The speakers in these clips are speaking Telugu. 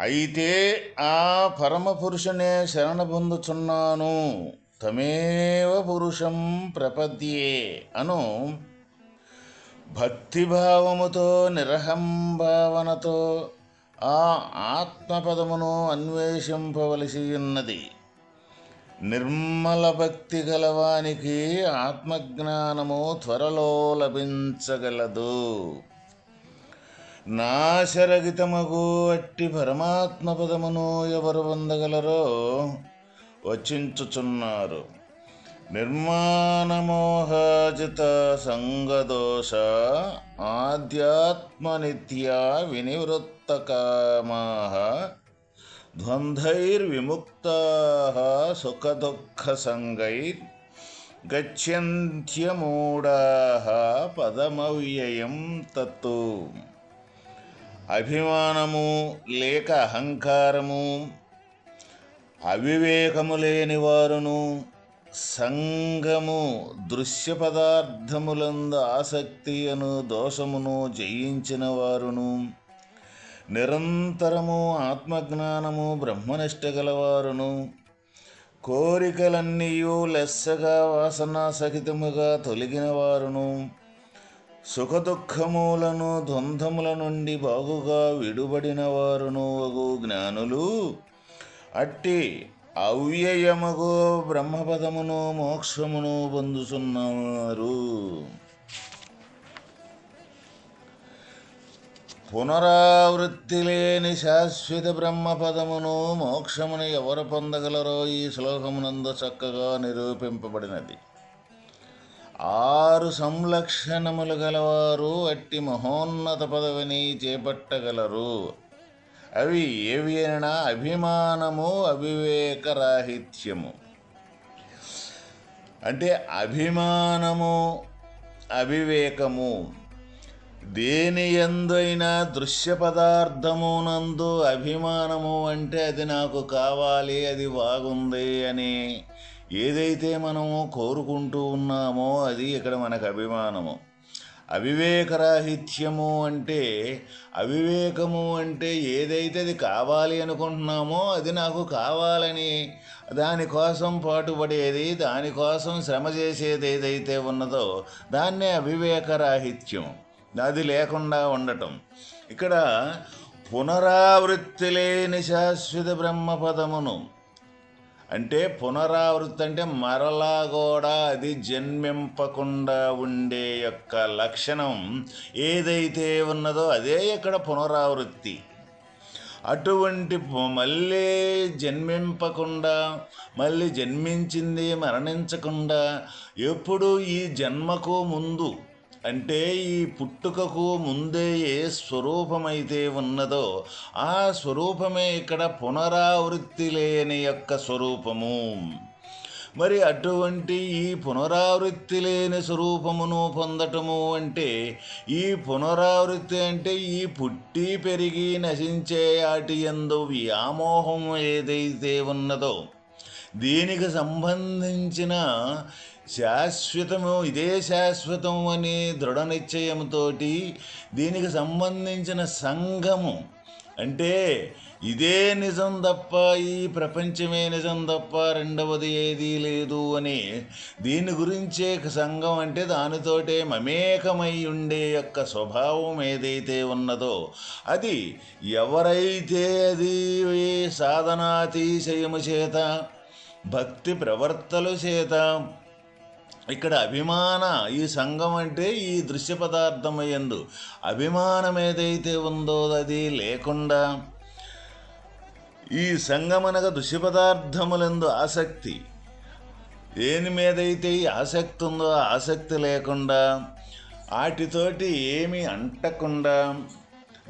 అయితే ఆ పరమపురుషునే శరణ పొందుచున్నాను. తమేవ పురుషం ప్రపద్యే అను భక్తిభావముతో నిరహంభావనతో ఆ ఆత్మపదమును అన్వేషింపవలసి ఉన్నది నిర్మల భక్తి గలవానికి ఆత్మజ్ఞానము త్వరలో లభించగలదు. నాశరగితమగు అట్టి పరమాత్మ పదమును ఎవరు పొందగలరో వచించుచున్నారు. నిర్మాణమోహాజిత సంగదోష ఆధ్యాత్మనిత్యా వినివృత్తకామా ద్వంద్వైర్విముక్త సుఖదుఃఖసంగైర్ గచ్చంత్యమూఢా పదమవ్యయం తత్తు. అభిమానము లేక అహంకారము అవివేకము లేని వారును సంగము దృశ్య పదార్థములందు ఆసక్తి అను దోషమును జయించిన వారును నిరంతరము ఆత్మజ్ఞానము బ్రహ్మనిష్ట గలవారును కోరికలన్నీయు లెస్సగా వాసనా సహితముగా తొలగిన వారును సుఖదుఖములను ద్వంద్వముల నుండి బాగుగా విడుబడిన వారును అగు జ్ఞానులు. అట్టి అవ్యయముగు బ్రహ్మపదమును మోక్షమును పొందుతున్నారు పునరావృత్తి లేని శాశ్వత బ్రహ్మపదమును మోక్షమును ఎవరు పొందగలరో ఈ శ్లోకమునందు చక్కగా నిరూపింపబడినది. ఆరు సంలక్షణములు గలవారు అట్టి మహోన్నత పదవిని చేపట్టగలరు. అవి ఏవి అయినా అభిమానము అవివేకరాహిత్యము అంటే అభిమానము అవివేకము. దేని ఎందైనా దృశ్య పదార్థమునందు అభిమానము అంటే అది నాకు కావాలి అది బాగుంది అని ఏదైతే మనము కోరుకుంటూ ఉన్నామో అది ఇక్కడ మనకు అభిమానము. అవివేకరాహిత్యము అంటే అవివేకము అంటే ఏదైతే అది కావాలి అనుకుంటున్నామో అది నాకు కావాలని దానికోసం పాటుపడేది దానికోసం శ్రమ చేసేది ఏదైతే ఉన్నదో దాన్నే అవివేకరాహిత్యం. అది లేకుండా ఉండటం. ఇక్కడ పునరావృత్తి లేని శాశ్వత బ్రహ్మపదమును అంటే పునరావృత్తి అంటే మరలా కూడా అది జన్మింపకుండా ఉండే యొక్క లక్షణం ఏదైతే ఉన్నదో అదే ఇక్కడ పునరావృత్తి. అటువంటి మళ్ళీ జన్మింపకుండా మళ్ళీ జన్మించింది మరణించకుండా ఎప్పుడు ఈ జన్మకు ముందు అంటే ఈ పుట్టుకకు ముందే ఏ స్వరూపమైతే ఉన్నదో ఆ స్వరూపమే ఇక్కడ పునరావృత్తి లేని యొక్క స్వరూపము. మరి అటువంటి ఈ పునరావృత్తి లేని స్వరూపమును పొందటము అంటే ఈ పునరావృత్తి అంటే ఈ పుట్టి పెరిగి నశించే ఆటి ఎందు వ్యామోహం ఏదైతే ఉన్నదో దీనికి సంబంధించిన శాశ్వతము ఇదే శాశ్వతం అని దృఢ నిశ్చయముతోటి దీనికి సంబంధించిన సంఘము అంటే ఇదే నిజం తప్ప ఈ ప్రపంచమే నిజం తప్ప రెండవది ఏదీ లేదు అని దీని గురించే సంఘం అంటే దానితోటే మమేకమై ఉండే యొక్క స్వభావం ఏదైతే ఉన్నదో అది ఎవరైతే అది సాధనాతిశయము చేత భక్తి ప్రవర్తలు చేత ఇక్కడ అభిమాన ఈ సంఘం అంటే ఈ దృశ్య పదార్థమయందు అభిమానం ఏదైతే ఉందో అది లేకుండా ఈ సంగమనగా దృశ్య పదార్థములందు ఆసక్తి. దేని మీదైతే ఈ ఆసక్తి ఉందో ఆసక్తి లేకుండా వాటితోటి ఏమీ అంటకుండా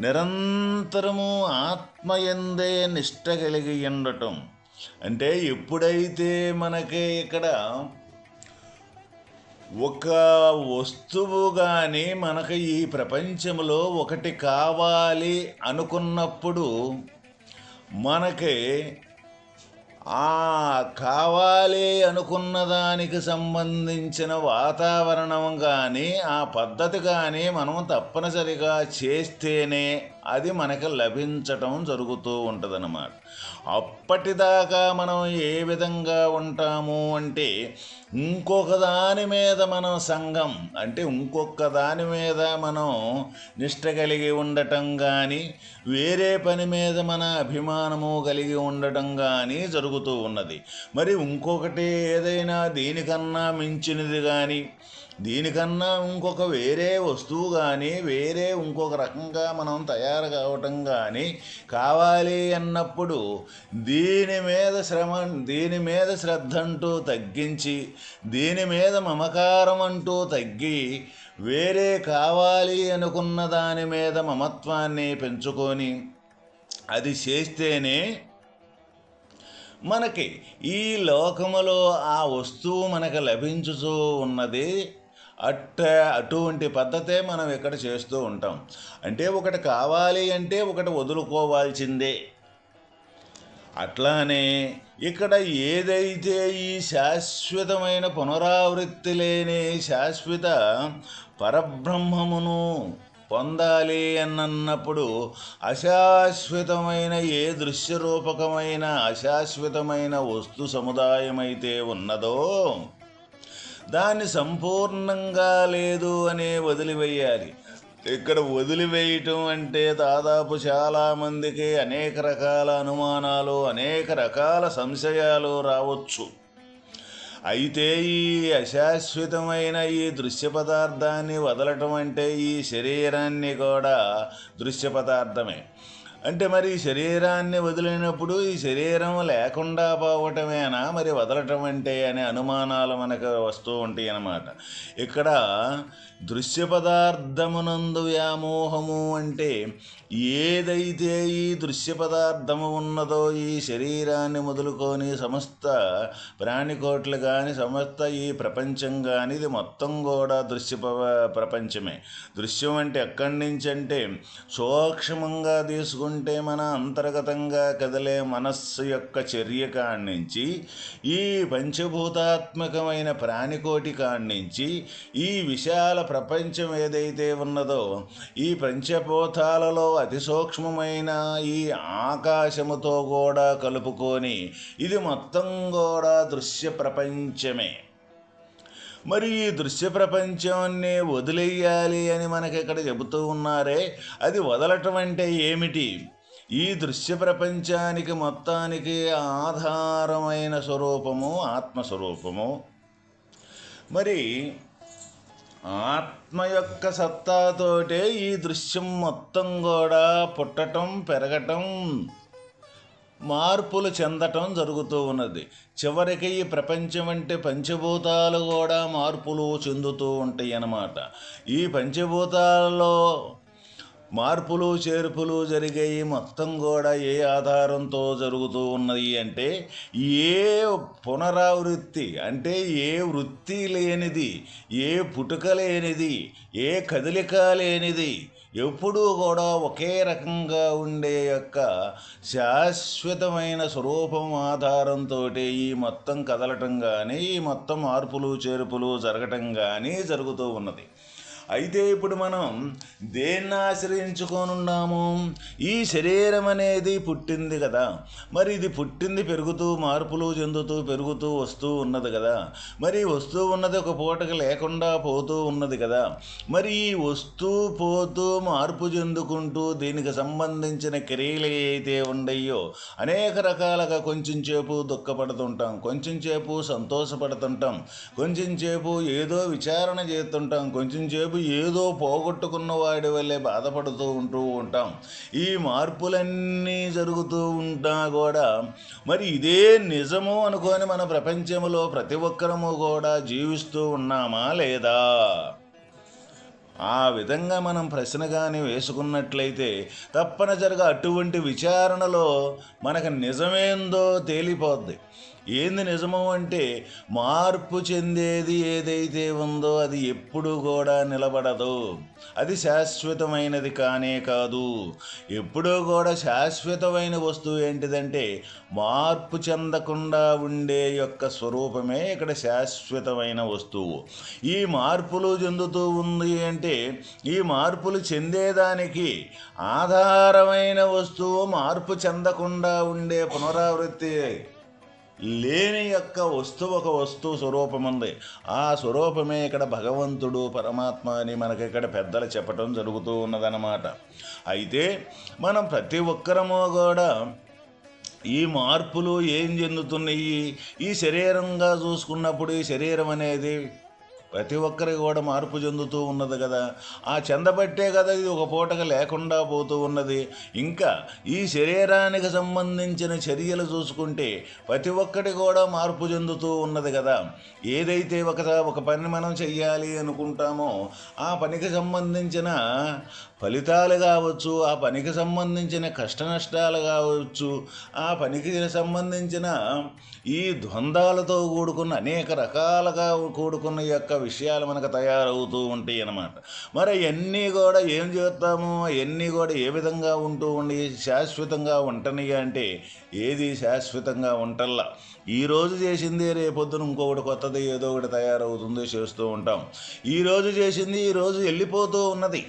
నిరంతరము ఆత్మయందే నిష్ట కలిగి ఉండటం. అంటే ఎప్పుడైతే మనకి ఇక్కడ ఒక వస్తువు కానీ మనకు ఈ ప్రపంచంలో ఒకటి కావాలి అనుకున్నప్పుడు మనకి ఆ కావాలి అనుకున్న దానికి సంబంధించిన వాతావరణం కానీ ఆ పద్ధతి కానీ మనం తప్పనిసరిగా చేస్తేనే అది మనకు లభించటం జరుగుతూ ఉంటుందన్నమాట. అప్పటిదాకా మనం ఏ విధంగా ఉంటాము అంటే ఇంకొక దాని మీద మనం సంఘం అంటే ఇంకొక దాని మీద మనం నిష్ట కలిగి ఉండటం కానీ వేరే పని మీద మన అభిమానము కలిగి ఉండటం కానీ జరుగుతూ ఉన్నది. మరి ఇంకొకటి ఏదైనా దీనికన్నా మించినది కానీ దీనికన్నా ఇంకొక వేరే వస్తువు కానీ వేరే ఇంకొక రకంగా మనం తయారు కావటం కానీ కావాలి అన్నప్పుడు దీని మీద శ్రమ దీని మీద శ్రద్ధ అంటూ తగ్గించి దీని మీద మమకారం అంటూ తగ్గి వేరే కావాలి అనుకున్న దాని మీద మమత్వాన్ని పెంచుకొని అది చేస్తేనే మనకి ఈ లోకములో ఆ వస్తువు మనకు లభించుతూ ఉన్నది అట్ట అటువంటి పద్ధతే మనం ఇక్కడ చేస్తూ ఉంటాం. అంటే ఒకటి కావాలి అంటే ఒకటి వదులుకోవాల్సిందే. అట్లానే ఇక్కడ ఏదైతే ఈ శాశ్వతమైన పునరావృత్తి లేని శాశ్వత పరబ్రహ్మమును పొందాలి అన్నప్పుడు అశాశ్వతమైన ఏ దృశ్యరూపకమైన అశాశ్వతమైన వస్తు సముదాయమైతే ఉన్నదో దాన్ని సంపూర్ణంగా లేదు అనే వదిలివేయాలి. ఇక్కడ వదిలివేయటం అంటే దాదాపు చాలామందికి అనేక రకాల అనుమానాలు అనేక రకాల సంశయాలు రావచ్చు. అయితే ఈ అశాశ్వతమైన ఈ దృశ్య పదార్థాన్ని వదలటం అంటే ఈ శరీరాన్ని కూడా దృశ్య పదార్థమే. అంటే మరి శరీరాన్ని వదిలినప్పుడు ఈ శరీరం లేకుండా పోవటమేనా? మరి వదలటం అంటే అనే అనుమానాలు మనకు వస్తూ ఉంటాయి అన్నమాట. ఇక్కడ దృశ్య పదార్థమునందు వ్యామోహము అంటే ఏదైతే ఈ దృశ్య పదార్థము ఉన్నదో ఈ శరీరాన్ని మొదలుకొని సమస్త ప్రాణికోట్లు కానీ సమస్త ఈ ప్రపంచం కానీ ఇది మొత్తం కూడా దృశ్య ప్రపంచమే. దృశ్యం అంటే ఎక్కడి నుంచి అంటే సూక్ష్మంగా తీసుకుని తీసుకుంటే మన అంతర్గతంగా కదిలే మనస్సు యొక్క చర్య కాడి నుంచి ఈ పంచభూతాత్మకమైన ప్రాణికోటి కాడి నుంచి ఈ విశాల ప్రపంచం ఏదైతే ఉన్నదో ఈ పంచభూతాలలో అతి సూక్ష్మమైన ఈ ఆకాశముతో కూడా కలుపుకొని ఇది మొత్తం కూడా దృశ్య ప్రపంచమే. మరి ఈ దృశ్య ప్రపంచాన్ని వదిలేయాలి అని మనకి ఇక్కడ చెబుతూ ఉన్నారే? అది వదలటం అంటే ఏమిటి? ఈ దృశ్య ప్రపంచానికి మొత్తానికి ఆధారమైన స్వరూపము ఆత్మస్వరూపము. మరి ఆత్మ యొక్క సత్తాతోటే ఈ దృశ్యం మొత్తం కూడా పుట్టటం పెరగటం మార్పులు చెందటం జరుగుతూ ఉన్నది. చివరికి ఈ ప్రపంచం అంటే పంచభూతాలు కూడా మార్పులు చెందుతూ ఉంటాయి అన్నమాట. ఈ పంచభూతాలలో మార్పులు చేర్పులు జరిగాయి మొత్తం కూడా ఏ ఆధారంతో జరుగుతూ ఉన్నది అంటే ఏ పునరావృత్తి అంటే ఏ వృత్తి లేనిది ఏ పుట్టుక లేనిది ఏ కదలిక లేనిది ఎప్పుడూ కూడా ఒకే రకంగా ఉండే యొక్క శాశ్వతమైన స్వరూపం ఆధారంతో ఈ మొత్తం కదలటం కానీ ఈ మొత్తం మార్పులు చేర్పులు జరగటం కానీ జరుగుతూ ఉన్నది. అయితే ఇప్పుడు మనం దేన్ని ఆశ్రయించుకొని ఉన్నాము ఈ శరీరం అనేది పుట్టింది కదా. మరి ఇది పుట్టింది పెరుగుతూ మార్పులు చెందుతూ పెరుగుతూ వస్తూ ఉన్నది కదా. మరి వస్తూ ఉన్నది ఒక పూటకి లేకుండా పోతూ ఉన్నది కదా. మరి ఈ వస్తూ పోతూ మార్పు చెందుకుంటూ దీనికి సంబంధించిన క్రియలు అయితే ఉండయో అనేక రకాలుగా కొంచెం సేపు దుఃఖపడుతుంటాం కొంచెం సేపు సంతోషపడుతుంటాం కొంచెం సేపు ఏదో విచారణ చేస్తుంటాం కొంచెం సేపు ఏదో పోగొట్టుకున్న వాడి వల్లే బాధపడుతూ ఉంటూ ఉంటాం. ఈ మార్పులన్నీ జరుగుతూ ఉంటా కూడా మరి ఇదే నిజము అనుకొని మన ప్రపంచంలో ప్రతి ఒక్కరము కూడా జీవిస్తూ ఉన్నామా లేదా? ఆ విధంగా మనం ప్రశ్న కానీ వేసుకున్నట్లయితే తప్పనిసరిగా అటువంటి విచారణలో మనకు నిజమేందో తేలిపోద్ది. ఏంది నిజము అంటే మార్పు చెందేది ఏదైతే ఉందో అది ఎప్పుడు కూడా నిలబడదు. అది శాశ్వతమైనది కానే కాదు. ఎప్పుడూ కూడా శాశ్వతమైన వస్తువు ఏంటిదంటే మార్పు చెందకుండా ఉండే యొక్క స్వరూపమే ఇక్కడ శాశ్వతమైన వస్తువు. ఈ మార్పులు చెందుతూ ఉంది అంటే ఈ మార్పులు చెందేదానికి ఆధారమైన వస్తువు మార్పు చెందకుండా ఉండే పునరావృత్తి లేని యొక్క వస్తువు ఒక వస్తువు స్వరూపం ఉంది ఆ స్వరూపమే ఇక్కడ భగవంతుడు పరమాత్మ అని మనకి ఇక్కడ పెద్దలు చెప్పటం జరుగుతూ ఉన్నదన్నమాట. అయితే మనం ప్రతి ఒక్కరము కూడా ఈ మార్పులు ఏం చెందుతున్నాయి? ఈ శరీరంగా చూసుకున్నప్పుడు ఈ శరీరం అనేది ప్రతి ఒక్కరికి కూడా మార్పు చెందుతూ ఉన్నది కదా. ఆ చెందబట్టే కదా ఇది ఒక పూటగా లేకుండా పోతూ ఉన్నది. ఇంకా ఈ శరీరానికి సంబంధించిన చర్యలు చూసుకుంటే ప్రతి ఒక్కటి కూడా మార్పు చెందుతూ ఉన్నది కదా. ఏదైతే ఒక ఒక పని మనం చెయ్యాలి అనుకుంటామో ఆ పనికి సంబంధించిన ఫలితాలు కావచ్చు ఆ పనికి సంబంధించిన కష్ట నష్టాలు కావచ్చు ఆ పనికి సంబంధించిన ఈ ద్వంద్వాలతో కూడుకున్న అనేక రకాలుగా కూడుకున్న యొక్క విషయాలు మనకు తయారవుతూ ఉంటాయి అన్నమాట. మరి అవన్నీ కూడా ఏం చేస్తాము? అవన్నీ కూడా ఏ విధంగా ఉంటూ ఉండి శాశ్వతంగా ఉంటని అంటే ఏది శాశ్వతంగా ఉంటల్లా? ఈరోజు చేసింది రేపొద్దున ఇంకొకటి కొత్తది ఏదో ఒకటి తయారవుతుందో చేస్తూ ఉంటాం. ఈరోజు చేసింది ఈరోజు వెళ్ళిపోతూ ఉన్నది.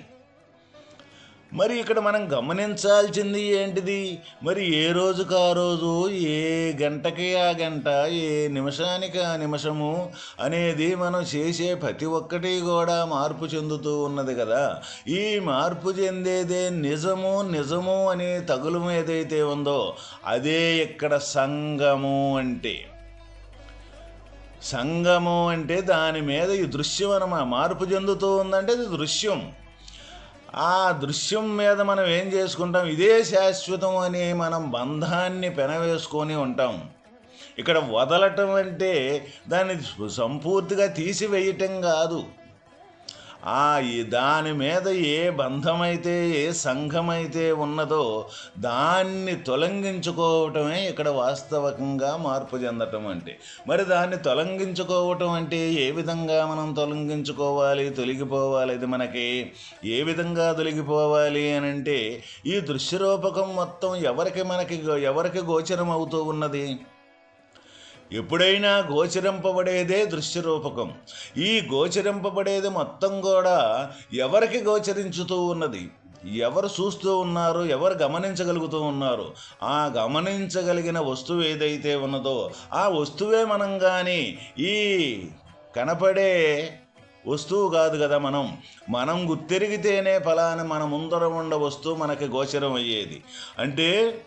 మరి ఇక్కడ మనం గమనించాల్సింది ఏంటిది? మరి ఏ రోజుకు ఆ రోజు ఏ గంటకి ఆ గంట ఏ నిమిషానికి ఆ నిమిషము అనేది మనం చేసే ప్రతి ఒక్కటి కూడా మార్పు చెందుతూ ఉన్నది కదా. ఈ మార్పు చెందేదే నిజము నిజము అనే తగులు ఏదైతే ఉందో అదే ఇక్కడ సంగము అంటే. సంగము అంటే దాని మీద ఈ దృశ్యం అనమా మార్పు చెందుతూ ఉందంటే ఇది దృశ్యం. ఆ దృశ్యం మీద మనం ఏం చేసుకుంటాం? ఇదే శాశ్వతం అని మనం బంధాన్ని పెనవేసుకొని ఉంటాం. ఇక్కడ వదలటం అంటే దాన్ని సంపూర్తిగా తీసివేయటం కాదు. ఆ దాని మీద ఏ బంధమైతే ఏ సంఘమైతే ఉన్నదో దాన్ని తొలగించుకోవటమే ఇక్కడ వాస్తవకంగా మార్పు చెందటం అంటే. మరి దాన్ని తొలగించుకోవటం అంటే ఏ విధంగా మనం తొలగించుకోవాలి తొలగిపోవాలి? ఇది మనకి ఏ విధంగా తొలగిపోవాలి అని అంటే ఈ దృశ్యరూపకం మొత్తం ఎవరికి మనకి ఎవరికి గోచరం అవుతూ ఉన్నది? ఎప్పుడైనా గోచరింపబడేదే దృశ్యరూపకం. ఈ గోచరింపబడేది మొత్తం కూడా ఎవరికి గోచరించుతూ ఉన్నది? ఎవరు చూస్తూ ఉన్నారు? ఎవరు గమనించగలుగుతూ ఉన్నారు? ఆ గమనించగలిగిన వస్తువు ఏదైతే ఉన్నదో ఆ వస్తువే మనం కానీ ఈ కనపడే వస్తువు కాదు కదా మనం. మనం గుర్తెరిగితేనే ఫలాని మన ముందర ఉండ వస్తువు మనకి గోచరం అయ్యేది. అంటే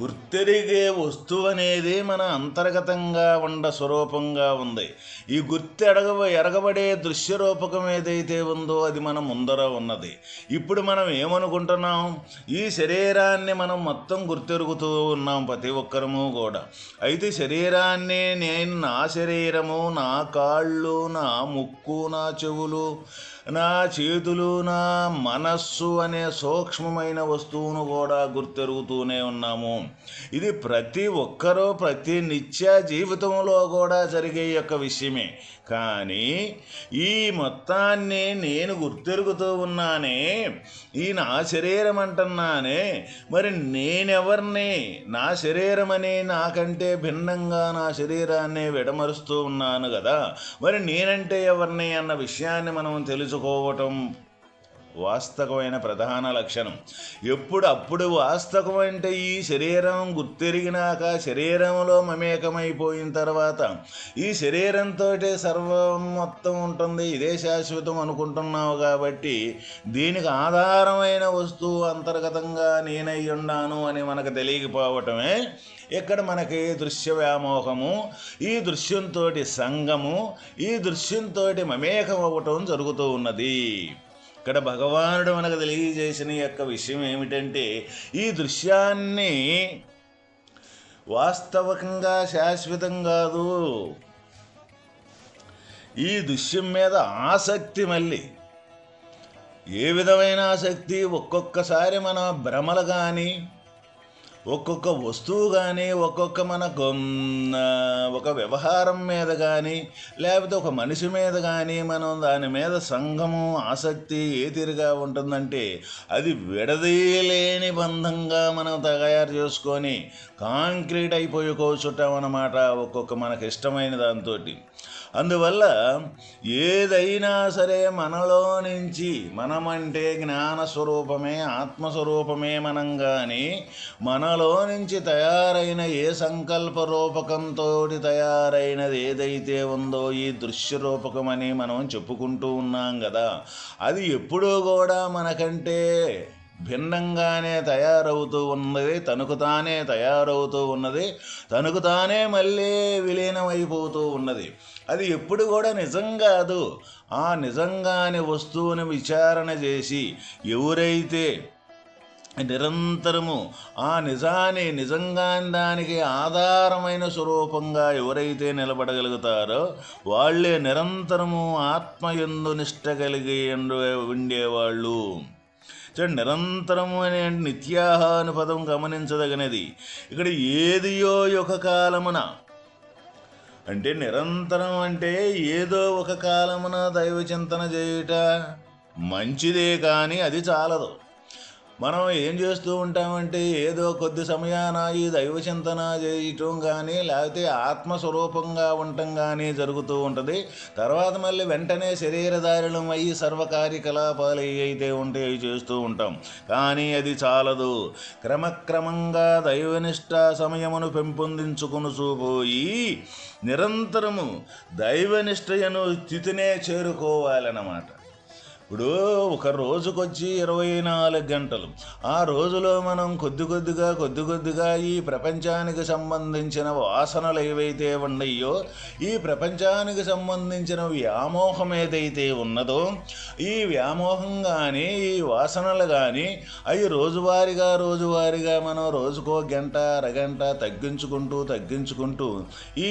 గుర్తెరిగే వస్తువు అనేది మన అంతర్గతంగా ఉండ స్వరూపంగా ఉంది. ఈ గుర్తు ఎడగ ఎరగబడే దృశ్యరూపకం ఏదైతే ఉందో అది మన ముందర ఉన్నది. ఇప్పుడు మనం ఏమనుకుంటున్నాం? ఈ శరీరాన్ని మనం మొత్తం గుర్తెరుగుతూ ఉన్నాం ప్రతి ఒక్కరము కూడా. అయితే శరీరాన్ని నేను నా శరీరము నా కాళ్ళు నా ముక్కు నా చెవులు నా చేతులు నా మనస్సు అనే సూక్ష్మమైన వస్తువును కూడా గుర్తెరుగుతూనే ఉన్నాము. ఇది ప్రతి ఒక్కరూ ప్రతి నిత్య జీవితంలో కూడా జరిగే యొక్క విషయమే. కానీ ఈ మొత్తాన్ని నేను గుర్తెరుగుతూ ఉన్నానే ఈ నా శరీరం అంటున్నానే మరి నేనెవరిని? నా శరీరం అని నాకంటే భిన్నంగా నా శరీరాన్ని విడమరుస్తూ ఉన్నాను కదా మరి నేనంటే ఎవరిని అన్న విషయాన్ని మనం తెలుసుకోవటం వాస్తవమైన ప్రధాన లక్షణం. ఎప్పుడు అప్పుడు వాస్తవం అంటే ఈ శరీరం గుర్తెరిగినాక శరీరంలో మమేకమైపోయిన తర్వాత ఈ శరీరంతో సర్వం మొత్తం ఉంటుంది. ఇదే శాశ్వతం అనుకుంటున్నావు కాబట్టి దీనికి ఆధారమైన వస్తువు అంతర్గతంగా నేనై ఉన్నాను అని మనకు తెలియకపోవటమే ఇక్కడ మనకి దృశ్య వ్యామోహము ఈ దృశ్యంతో సంగము ఈ దృశ్యంతో మమేకం అవ్వటం జరుగుతూ ఉన్నది. ఇక్కడ భగవానుడు మనకు తెలియజేసిన యొక్క విషయం ఏమిటంటే ఈ దృశ్యాన్ని వాస్తవకంగా శాశ్వతం కాదు. ఈ దృశ్యం మీద ఆసక్తి మళ్ళీ. ఏ విధమైన ఆసక్తి? ఒక్కొక్కసారి మన భ్రమలు కానీ ఒక్కొక్క వస్తువు కానీ ఒక్కొక్క మనకు ఒక వ్యవహారం మీద కానీ లేకపోతే ఒక మనిషి మీద కానీ మనం దాని మీద సంఘము ఆసక్తి ఏ తీరుగా ఉంటుందంటే అది విడదీయలేని బంధంగా మనం తయారు చేసుకొని కాంక్రీట్ అయిపోయి కూర్చుంటాం అన్నమాట ఒక్కొక్క మనకు ఇష్టమైన దాంతో అందువల్ల ఏదైనా సరే మనలో నుంచి మనమంటే జ్ఞాన స్వరూపమే ఆత్మస్వరూపమే మనం కానీ మనలో నుంచి తయారైన ఏ సంకల్ప రూపకంతో తయారైనది ఏదైతే ఉందో ఈ దృశ్య రూపకమని మనం చెప్పుకుంటూ ఉన్నాం కదా అది ఎప్పుడూ కూడా మనకంటే భిన్నంగానే తయారవుతూ ఉన్నది తనకు తానే తయారవుతూ ఉన్నది తనకు తానే మళ్ళీ విలీనమైపోతూ ఉన్నది. అది ఎప్పుడు కూడా నిజం కాదు. ఆ నిజంగాని వస్తువుని విచారణ చేసి ఎవరైతే నిరంతరము ఆ నిజాన్ని నిజంగా దానికి ఆధారమైన స్వరూపంగా ఎవరైతే నిలబడగలుగుతారో వాళ్ళే నిరంతరము ఆత్మయందు నిష్ట కలిగి ఉండేవాళ్ళు చూడండి నిరంతరము అనే నిత్యాహాను పదం గమనించదగినది. ఇక్కడ ఏదియో ఒక కాలమున. అంటే నిరంతరం అంటే ఏదో ఒక కాలమున దైవ చింతన చేయుట మంచిదే కానీ అది చాలదు. మనం ఏం చేస్తూ ఉంటామంటే ఏదో కొద్ది సమయాన ఈ దైవ చింతన చేయటం కానీ లేకపోతే ఆత్మస్వరూపంగా ఉండటం కానీ జరుగుతూ ఉంటుంది. తర్వాత మళ్ళీ వెంటనే శరీరధారణం అయ్యి సర్వ కార్యకలాపాలు ఏ అయితే ఉంటే అవి చేస్తూ ఉంటాం. కానీ అది చాలదు. క్రమక్రమంగా దైవనిష్ట సమయమును పెంపొందించుకుని చూపోయి నిరంతరము దైవనిష్టయను స్థితినే చేరుకోవాలన్నమాట. ఇప్పుడు ఒక రోజుకొచ్చి ఇరవై నాలుగు గంటలు. ఆ రోజులో మనం కొద్ది కొద్దిగా కొద్ది కొద్దిగా ఈ ప్రపంచానికి సంబంధించిన వాసనలు ఏవైతే ఉన్నాయో ఈ ప్రపంచానికి సంబంధించిన వ్యామోహం ఏదైతే ఉన్నదో ఈ వ్యామోహం కానీ ఈ వాసనలు కానీ అవి రోజువారీగా రోజువారీగా మనం రోజుకో గంట అరగంట తగ్గించుకుంటూ తగ్గించుకుంటూ ఈ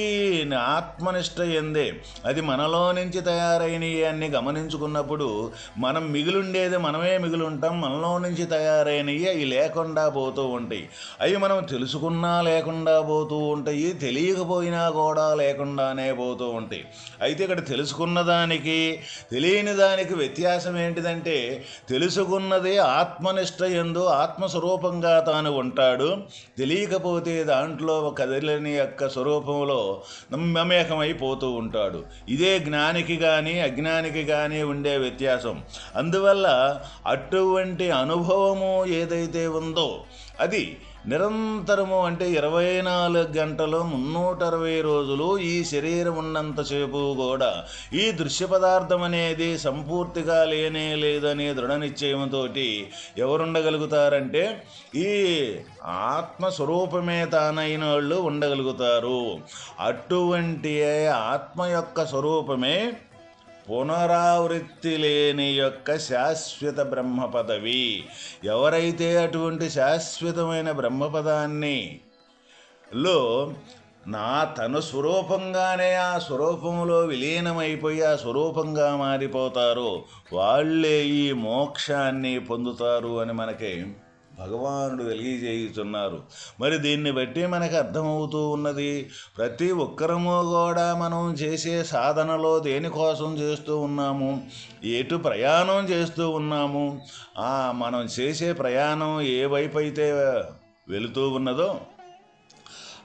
ఆత్మనిష్ట ఎందే అది మనలో నుంచి తయారైనవి అన్ని గమనించుకున్నప్పుడు మనం మిగిలిండేది మనమే మిగిలి ఉంటాం మనలో నుంచి తయారైనవి అవి లేకుండా పోతూ ఉంటాయి. అవి మనం తెలుసుకున్నా లేకుండా పోతూ ఉంటాయి తెలియకపోయినా కూడా లేకుండానే పోతూ ఉంటాయి. అయితే ఇక్కడ తెలుసుకున్న దానికి తెలియని దానికి వ్యత్యాసం ఏంటిదంటే తెలుసుకున్నది ఆత్మనిష్ట ఎందు ఆత్మస్వరూపంగా తాను ఉంటాడు. తెలియకపోతే దాంట్లో కదిలిని యొక్క స్వరూపంలో మమేకమైపోతూ ఉంటాడు. ఇదే జ్ఞానికి కానీ అజ్ఞానికి కానీ ఉండే వ్యత్యాసం. అందువల్ల అటువంటి అనుభవము ఏదైతే ఉందో అది నిరంతరము అంటే ఇరవై నాలుగు గంటలు మున్నూట అరవై రోజులు ఈ శరీరం ఉన్నంతసేపు కూడా ఈ దృశ్య పదార్థం అనేది సంపూర్తిగా లేనే లేదనే దృఢ నిశ్చయంతో ఎవరుండగలుగుతారంటే ఈ ఆత్మస్వరూపమే తానైన వాళ్ళు ఉండగలుగుతారు. అటువంటి ఆత్మ యొక్క స్వరూపమే పునరావృత్తి లేని యొక్క శాశ్వత బ్రహ్మ పదవి ఎవరైతే అటువంటి శాశ్వతమైన బ్రహ్మపదాన్ని లో నా తను స్వరూపంగానే ఆ స్వరూపంలో విలీనమైపోయి ఆ స్వరూపంగా మారిపోతారో వాళ్ళే ఈ మోక్షాన్ని పొందుతారు అని మనకి భగవానుడు తెలియజేయుచున్నారు మరి దీన్ని బట్టి మనకు అర్థమవుతూ ఉన్నది ప్రతి ఒక్కరము కూడా మనం చేసే సాధనలో దేనికోసం చేస్తూ ఉన్నాము ఎటు ప్రయాణం చేస్తూ ఉన్నాము మనం చేసే ప్రయాణం ఏ వైపు అయితే వెళుతూ ఉన్నదో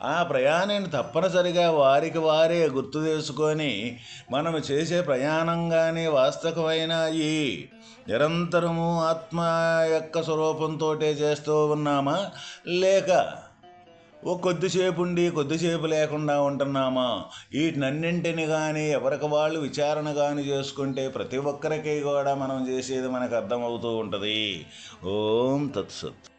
ఆ ప్రయాణాన్ని తప్పనిసరిగా వారికి వారే గుర్తు చేసుకొని మనం చేసే ప్రయాణం కానీ వాస్తవమైన ఈ నిరంతరము ఆత్మ యొక్క స్వరూపంతో చేస్తూ ఉన్నామా? లేక ఓ కొద్దిసేపు ఉండి కొద్దిసేపు లేకుండా ఉంటున్నామా? వీటినన్నింటిని కానీ ఎవరికి వాళ్ళు విచారణ కానీ చేసుకుంటే ప్రతి ఒక్కరికి కూడా మనం చేసేది మనకు అర్థమవుతూ ఉంటుంది. ఓం తత్సత్.